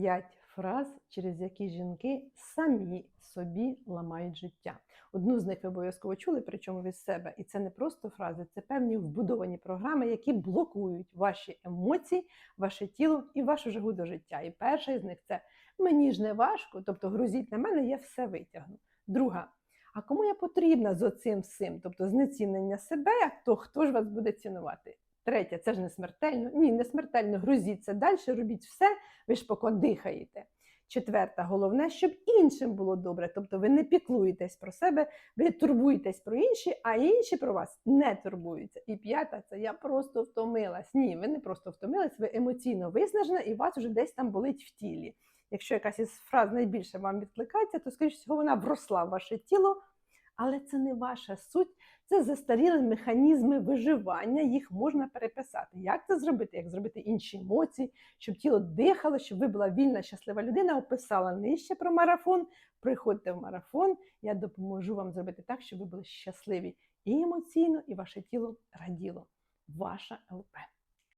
П'ять фраз, через які жінки самі собі ламають життя. Одну з них ви обов'язково чули, причому від себе. І це не просто фрази, це певні вбудовані програми, які блокують ваші емоції, ваше тіло і вашу жагу до життя. І перша з них це мені ж не важко, тобто грузіть на мене, я все витягну. Друга. А кому я потрібна з оцим всім? Тобто знецінення себе, то хто ж вас буде цінувати? Третє, це ж не смертельно. Ні, не смертельно. Грузіться далі, робіть все, ви ж поки дихаєте. Четверта, головне, щоб іншим було добре. Тобто ви не піклуєтесь про себе, ви турбуєтесь про інші, а інші про вас не турбуються. І п'ята це я просто втомилась. Ні, ви не просто втомились, ви емоційно виснажена і вас вже десь там болить в тілі. Якщо якась із фраз найбільше вам відкликається, то скоріш всього вона вросла в ваше тіло, але це не ваша суть, це застаріли механізми виживання, їх можна переписати. Як це зробити? Як зробити інші емоції, щоб тіло дихало, щоб ви була вільна, щаслива людина, описала нижче про марафон. Приходьте в марафон, я допоможу вам зробити так, щоб ви були щасливі і емоційно, і ваше тіло раділо. Ваша ЛП.